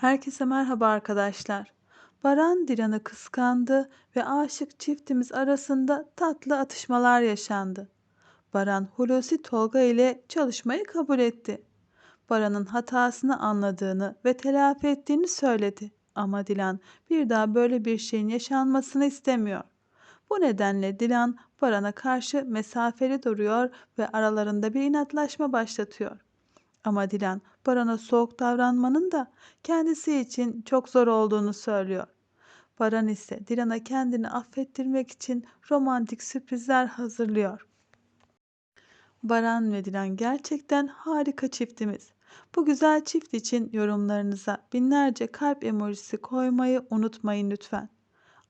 Herkese merhaba arkadaşlar. Baran Dilan'ı kıskandı ve aşık çiftimiz arasında tatlı atışmalar yaşandı. Baran Hulusi Tolga ile çalışmayı kabul etti. Baran'ın hatasını anladığını ve telafi ettiğini söyledi. Ama Dilan bir daha böyle bir şeyin yaşanmasını istemiyor. Bu nedenle Dilan Baran'a karşı mesafeli duruyor ve aralarında bir inatlaşma başlatıyor. Ama Dilan Baran'a soğuk davranmanın da kendisi için çok zor olduğunu söylüyor. Baran ise Dilan'a kendini affettirmek için romantik sürprizler hazırlıyor. Baran ve Dilan gerçekten harika çiftimiz. Bu güzel çift için yorumlarınıza binlerce kalp emojisi koymayı unutmayın lütfen.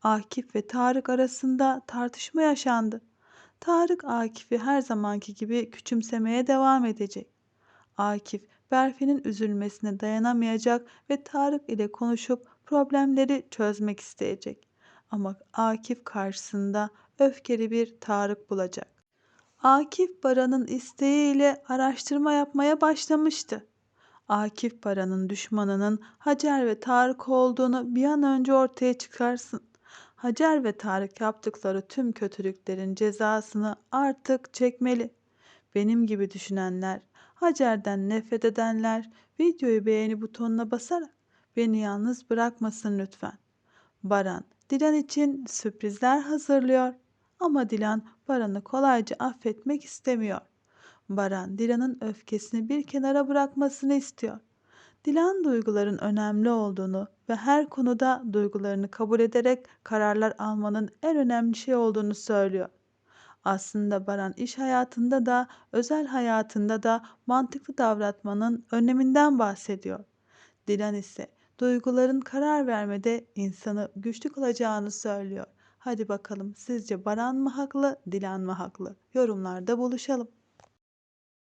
Akif ve Tarık arasında tartışma yaşandı. Tarık Akif'i her zamanki gibi küçümsemeye devam edecek. Akif, Berfi'nin üzülmesine dayanamayacak ve Tarık ile konuşup problemleri çözmek isteyecek. Ama Akif karşısında öfkeli bir Tarık bulacak. Akif Baran'ın isteğiyle araştırma yapmaya başlamıştı. Akif Baran'ın düşmanının Hacer ve Tarık olduğunu bir an önce ortaya çıkarsın. Hacer ve Tarık yaptıkları tüm kötülüklerin cezasını artık çekmeli. Benim gibi düşünenler, Hacer'den nefret edenler videoyu beğeni butonuna basarak beni yalnız bırakmasın lütfen. Baran, Dilan için sürprizler hazırlıyor ama Dilan Baran'ı kolayca affetmek istemiyor. Baran, Dilan'ın öfkesini bir kenara bırakmasını istiyor. Dilan duyguların önemli olduğunu ve her konuda duygularını kabul ederek kararlar almanın en önemli şey olduğunu söylüyor. Aslında Baran iş hayatında da özel hayatında da mantıklı davranmanın öneminden bahsediyor. Dilan ise duyguların karar vermede insanı güçlü kılacağını söylüyor. Hadi bakalım sizce Baran mı haklı, Dilan mı haklı? Yorumlarda buluşalım.